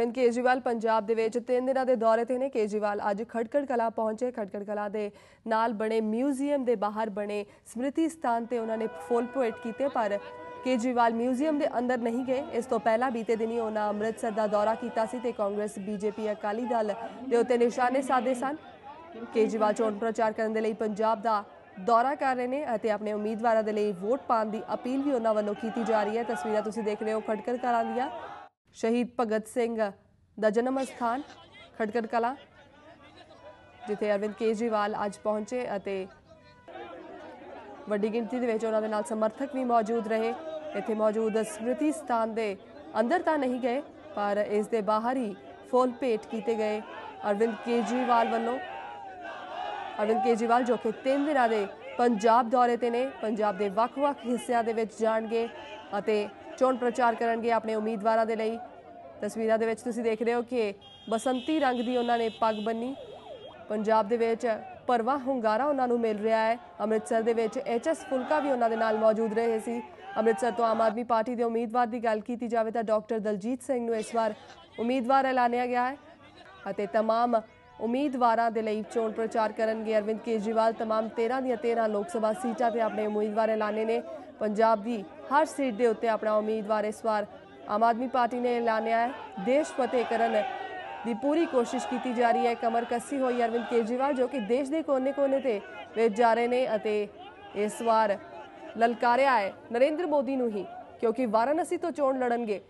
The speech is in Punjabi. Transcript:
ਅਰਵਿੰਦ ਕੇਜਰੀਵਾਲ, ਪੰਜਾਬ ਦੇ ਵਿੱਚ ਤਿੰਨ ਦਿਨਾਂ ਦੇ ਦੌਰੇ ਤੇ ਨੇ। ਕੇਜਰੀਵਾਲ ਅੱਜ ਖੜਕੜ ਕਲਾ ਪਹੁੰਚੇ। ਖੜਕੜ ਕਲਾ ਦੇ ਨਾਲ ਬਣੇ ਮਿਊਜ਼ੀਅਮ ਦੇ ਬਾਹਰ ਬਣੇ ਸਮ੍ਰਿਤੀ ਸਥਾਨ ਤੇ ਉਹਨਾਂ ਨੇ ਫੁੱਲ ਪੋਇਟ ਕੀਤੇ, ਪਰ ਕੇਜਰੀਵਾਲ ਮਿਊਜ਼ੀਅਮ ਦੇ ਅੰਦਰ ਨਹੀਂ ਗਏ। ਇਸ ਤੋਂ ਪਹਿਲਾਂ ਬੀਤੇ ਦਿਨੀ ਉਹਨਾਂ ਅੰਮ੍ਰਿਤਸਰ ਦਾ ਦੌਰਾ ਕੀਤਾ ਸੀ ਤੇ ਕਾਂਗਰਸ, ਬੀਜੇਪੀ, ਅਕਾਲੀ ਦਲ ਦੇ ਉੱਤੇ ਨਿਸ਼ਾਨੇ ਸਾਧੇ ਸਨ। ਕੇਜਰੀਵਾਲ ਚੋਣ ਪ੍ਰਚਾਰ ਕਰਨ ਦੇ ਲਈ ਪੰਜਾਬ ਦਾ ਦੌਰਾ ਕਰ ਰਹੇ ਨੇ ਅਤੇ ਆਪਣੇ ਉਮੀਦਵਾਰਾਂ ਦੇ ਲਈ ਵੋਟ ਪਾਉਣ ਦੀ ਅਪੀਲ ਵੀ ਉਹਨਾਂ ਵੱਲੋਂ ਕੀਤੀ ਜਾ ਰਹੀ ਹੈ। ਤਸਵੀਰਾਂ ਤੁਸੀਂ ਦੇਖ ਰਹੇ ਹੋ ਖੜਕੜ ਕਲਾਂ ਦੀਆਂ। ਸ਼ਹੀਦ ਭਗਤ ਸਿੰਘ ਦਾ ਜਨਮ ਸਥਾਨ ਖਟਕੜ ਕਲਾਂ ਜਿੱਥੇ ਅਰਵਿੰਦ ਕੇਜਰੀਵਾਲ ਅੱਜ ਪਹੁੰਚੇ ਅਤੇ ਵੱਡੀ ਗਿਣਤੀ ਦੇ ਵਿੱਚ ਉਹਨਾਂ ਦੇ ਨਾਲ ਸਮਰਥਕ ਵੀ ਮੌਜੂਦ ਰਹੇ ਇੱਥੇ ਮੌਜੂਦ ਸਮ੍ਰਿਤੀ ਸਥਾਨ ਦੇ ਅੰਦਰ ਤਾਂ ਨਹੀਂ ਗਏ ਪਰ ਇਸ ਦੇ ਬਾਹਰ ਹੀ ਫੁੱਲ ਭੇਟ ਕੀਤੇ ਗਏ ਅਰਵਿੰਦ ਕੇਜਰੀਵਾਲ ਵੱਲੋਂ ਅਰਵਿੰਦ ਕੇਜਰੀਵਾਲ ਜੋ ਕਿ ਤਿੰਨ ਦਿਨਾਂ ਦੇ ਪੰਜਾਬ ਦੌਰੇ ਤੇ ਨੇ ਪੰਜਾਬ ਦੇ ਵੱਖ-ਵੱਖ ਹਿੱਸਿਆਂ ਦੇ ਵਿੱਚ ਜਾਣਗੇ ਅਤੇ ਚੋਣ ਪ੍ਰਚਾਰ ਕਰਨਗੇ ਆਪਣੇ ਉਮੀਦਵਾਰਾਂ ਦੇ ਲਈ ਤਸਵੀਰਾਂ ਦੇ ਵਿੱਚ ਤੁਸੀਂ ਦੇਖ ਰਹੇ ਹੋ ਕਿ ਬਸੰਤੀ ਰੰਗ ਦੀ ਉਹਨਾਂ ਨੇ ਪੱਗ ਬੰਨੀ ਪੰਜਾਬ ਦੇ ਵਿੱਚ ਪਰਵਾ ਹੁੰਗਾਰਾ ਉਹਨਾਂ ਨੂੰ ਮਿਲ ਰਿਹਾ ਹੈ ਅੰਮ੍ਰਿਤਸਰ ਦੇ ਵਿੱਚ ਐਚਐਸ ਫੁਲਕਾ ਵੀ ਉਹਨਾਂ ਦੇ ਨਾਲ ਮੌਜੂਦ ਰਹੇ ਸੀ ਅੰਮ੍ਰਿਤਸਰ ਤੋਂ ਆਮ ਆਦਮੀ ਪਾਰਟੀ ਦੇ ਉਮੀਦਵਾਰ ਦੀ ਗੱਲ ਕੀਤੀ ਜਾਵੇ ਤਾਂ ਡਾਕਟਰ ਦਲਜੀਤ ਸਿੰਘ ਨੂੰ ਇਸ ਵਾਰ ਉਮੀਦਵਾਰ ਐਲਾਨਿਆ ਗਿਆ ਹੈ ਅਤੇ तमाम ਉਮੀਦਵਾਰਾਂ ਦੇ ਲਈ ਚੋਣ ਪ੍ਰਚਾਰ ਕਰਨਗੇ ਅਰਵਿੰਦ ਕੇਜਰੀਵਾਲ तमाम 13 ਦੀਆਂ 13 ਲੋਕ ਸਭਾ ਸੀਟਾਂ ਤੇ ਆਪਣੇ ਉਮੀਦਵਾਰ ਐਲਾਨੇ ਨੇ ਪੰਜਾਬ ਦੀ ਹਰ ਸੀਟ ਦੇ ਉੱਤੇ ਆਪਣਾ ਉਮੀਦਵਾਰ ਇਸ ਵਾਰ ਆਮ ਆਦਮੀ ਪਾਰਟੀ ਨੇ ਐਲਾਨਿਆ ਹੈ। ਦੇਸ਼ ਫਤਿਹ ਕਰਨ ਦੀ ਪੂਰੀ ਕੋਸ਼ਿਸ਼ ਕੀਤੀ ਜਾ ਰਹੀ ਹੈ। ਕਮਰ ਕੱਸੀ ਹੋਈ ਅਰਵਿੰਦ ਕੇਜਰੀਵਾਲ ਜੋ ਕਿ ਦੇਸ਼ ਦੇ ਕੋਨੇ-ਕੋਨੇ ਤੇ ਵਿੱਚ ਜਾ ਰਹੇ ਨੇ ਅਤੇ ਇਸ ਵਾਰ ਲਲਕਾਰਿਆ ਹੈ। ਨਰਿੰਦਰ ਮੋਦੀ ਨੂੰ ਹੀ, ਕਿਉਂਕਿ ਵਾਰਾਣਸੀ ਤੋਂ ਚੋਣ ਲੜਨਗੇ।